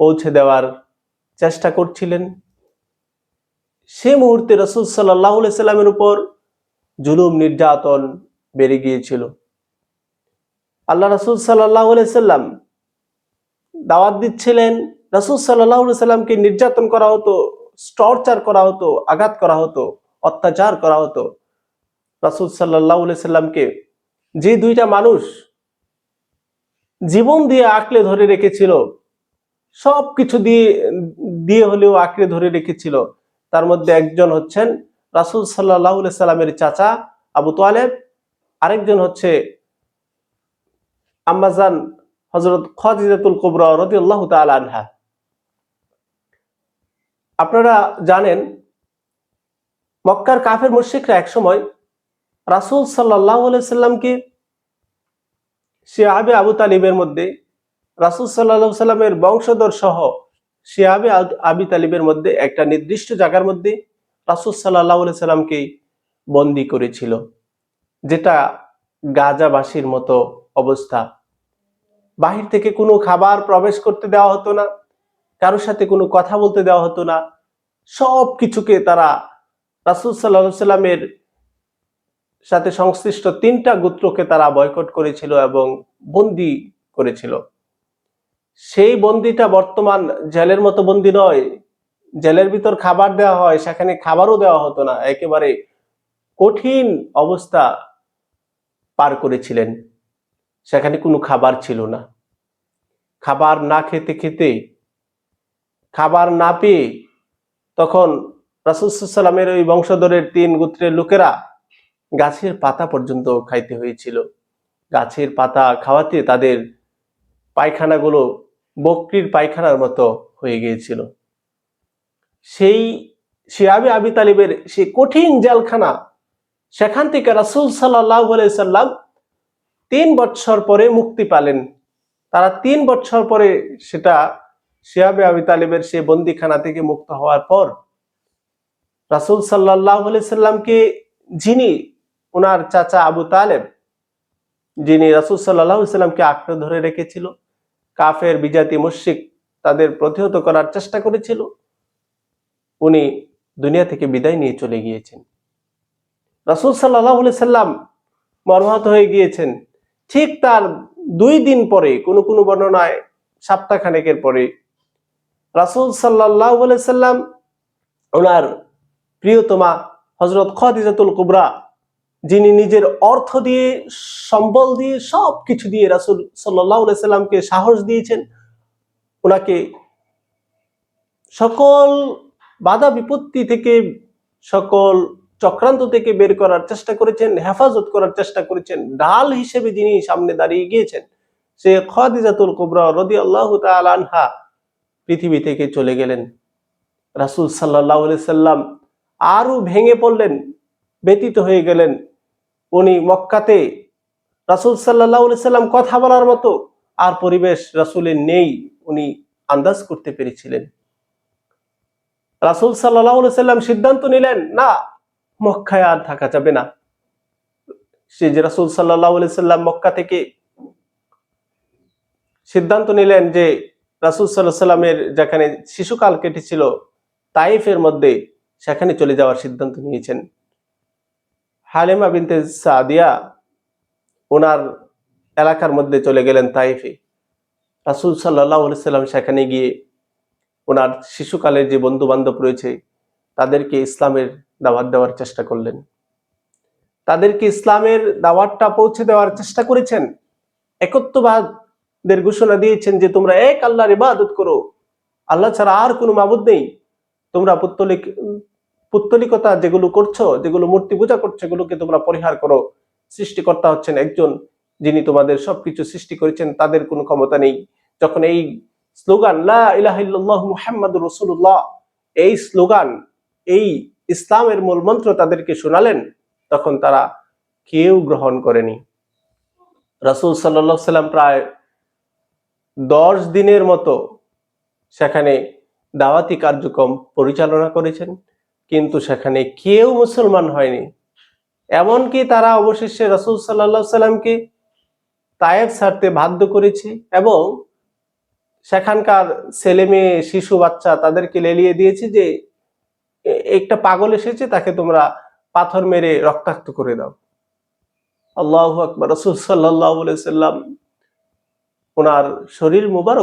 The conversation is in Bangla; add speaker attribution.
Speaker 1: পৌঁছে দেওয়ার চেষ্টা করছিলেন। সে মুহূর্তে রসুল সাল্লাহ সাল্লামের উপর জুলুম, নির্যাতন বেড়ে গিয়েছিল। আল্লাহ রসুল সাল্লাহ সাল্লাম দাওয়াত দিচ্ছিলেন, রসুল সাল্লাহ সাল্লামকে নির্যাতন করা হতো, টর্চার করা হতো, আঘাত করা হতো, অত্যাচার করা হতো। রসুল সাল্লাহ সাল্লামকে যে দুইটা মানুষ জীবন দিয়ে আঁকলে ধরে রেখেছিল সব কিছু দিয়ে দিয়ে হলেও আঁকড়ে ধরে রেখেছিল। তার মধ্যে একজন হচ্ছেন রাসুল সাল্লাহ সাল্লামের চাচা আবু তোয়ালেব আরেকজন হচ্ছে আম্মাজান হজরত খাজিজাতুল কুবরা রদি আল্লাহ আনহা। আপনারা জানেন, মক্কার কাফের মুশিকরা একসময় রাসুল সাল্লাহ সাল্লামকে শিয়াবে আবু তালিবের মধ্যে রাসুল সাল্লাহ সাল্লামের বংশধর সহ শিয়াবে আবি তালিবের মধ্যে একটা নির্দিষ্ট জায়গার মধ্যে রাসুল সাল্লাহ সাল্লামকে বন্দি করেছিল, যেটা গাজাবাসীর মতো অবস্থা। বাহির থেকে কোনো খাবার প্রবেশ করতে দেওয়া হতো না, কারোর সাথে কোনো কথা বলতে দেওয়া হতো না, সব কিছুকে তারা রাসুল সাল্লাহ সাল্লামের সাথে সংশ্লিষ্ট তিনটা গোত্রকে তারা বয়কট করেছিল এবং বন্দি করেছিল। সেই বন্দিটা বর্তমান জেলের মতো বন্দি নয়। জেলের ভিতর খাবার দেওয়া হয়, সেখানে খাবারও দেওয়া হতো না। একেবারে কঠিন অবস্থা পার করেছিলেন। সেখানে কোনো খাবার ছিল না। খাবার না খেতে খেতে, খাবার না পেয়ে তখন রাসুসাল্লামের ওই বংশধরের তিন গোত্রের লোকেরা গাছের পাতা পর্যন্ত খাইতে হয়েছিল। গাছের পাতা খাওয়াতে তাদের পায়খানাগুলো বকরির পায়খানার মতো হয়ে গিয়েছিল। সেই শিয়াবি আবি তালিবের সেই কঠিন জেলখানা, সেখান থেকে রাসুল সাল্লাহ সাল্লাম তিন বৎসর পরে মুক্তি পালেন। তারা তিন বছর পরে সেটা শিয়াবে আবি তালিবের সে বন্দিখানা থেকে মুক্ত হওয়ার পর রাসুল সাল্লাহ সাল্লামকে যিনি ওনার চাচা আবু তালেব, যিনি রাসুল সাল্লাহ সাল্লামকে আঁকড়ে ধরে রেখেছিল কাফের, বিজাতি মুশিক তাদের প্রতিহত করার চেষ্টা করেছিল। উনি দুনিয়া থেকে বিদায় নিয়ে চলে গিয়েছেন। রাসুল সাল্লাহ সাল্লাম মর্মাহত হয়ে গিয়েছেন। ঠিক তার দুই দিন পরে, কোনো কোনো বর্ণনায় সপ্তাহখানেকের পরে রাসুল সাল্লাহ সাল্লাম ওনার প্রিয়তমা হজরত খাদিজাতুল কুবরা যিনি নিজের অর্থ দিয়ে, সম্বল দিয়ে সব কিছু দিয়ে রাসুল সাল্লাহ সাল্লামকে সাহস দিয়েছেন, ওনাকে সকল বাধা বিপত্তি থেকে, সকল চক্রান্ত থেকে বের করার চেষ্টা করেছেন, হেফাজত করার চেষ্টা করেছেন ডাল হিসেবে যিনি সামনে দাঁড়িয়ে গিয়েছেন, সে খাদিজাতুল কুবরা রদি আল্লাহ আনহা পৃথিবী থেকে চলে গেলেন। রাসুল সাল্লাহ সাল্লাম আরও ভেঙে পড়লেন, ব্যতীত হয়ে গেলেন। উনি মক্কাতে রাসুল সাল্লাহ সাল্লাম কথা বলার মতো আর পরিবেশ রাসুলের নেই উনি আন্দাজ করতে পেরেছিলেন। রাসুল সাল্লাহ সাল্লাম সিদ্ধান্ত নিলেন, না, মক্কায় আর থাকা যাবে না। সে যে রাসুল সাল্লাহ সাল্লাম মক্কা থেকে সিদ্ধান্ত নিলেন যে রাসুল সাল্লাহ সাল্লামের যেখানে শিশুকাল কেটেছিল, তাইফের মধ্যে সেখানে চলে যাওয়ার সিদ্ধান্ত নিয়েছেন। হালেমা বিনতে সাদিয়া ওনার এলাকার মধ্যে চলে গেলেন তাইফে। রাসুল সাল্লাহ সাল্লাম সেখানে গিয়ে ওনার শিশুকালের যে বন্ধু বান্ধব রয়েছে, তাদেরকে ইসলামের দাওয়াত দেওয়ার চেষ্টা করলেন। তাদেরকে ইসলামের দাওয়াতটা পৌঁছে দেওয়ার চেষ্টা করেছেন। একত্ববাদের ঘোষণা দিয়েছেন যে, তোমরা এক আল্লাহর ইবাদত করো। আল্লাহ ছাড়া আর কোনো মাবুদ নেই। তোমরা পুত্তলিক পুত্তলিকতা যেগুলো করছ, যেগুলো মূর্তি পূজা করছ, এগুলোকে তোমরা পরিহার করো। সৃষ্টিকর্তা হচ্ছেন একজন যিনি তোমাদের সবকিছু সৃষ্টি করেছেন, তাদের কোনো ক্ষমতা নেই। যখন এই স্লোগান, লা ইলাহিল্লাহ মুহাম্মাদুর রসুল্লাহ এই স্লোগান, এই ইসলামের মূল মন্ত্র তাদেরকে শোনালেন, তখন তারা কেউ গ্রহণ করেনি। রাসুল সাল্লাহ সাল্লাম প্রায় দশ দিনের মতো সেখানে দাওয়াতি কার্যক্রম পরিচালনা করেছেন। কিন্তু সেখানে কেউ মুসলমান হয়নি। এমনকি তারা অবশেষে রাসুল সাল্লাহ সাল্লামকে তায়েব ছাড়তে বাধ্য করেছে এবং সেখানকার ছেলে মেয়ে শিশু, বাচ্চা তাদেরকে লেলিয়ে দিয়েছে যে একটা পাগল এসেছে, তাকে তোমরা পাথর মেরে রক্তাক্ত করে দাও। আল্লাহ আকবর। রসুল সাল্লাহ সাল্লাম ওনার শরীর মুবারক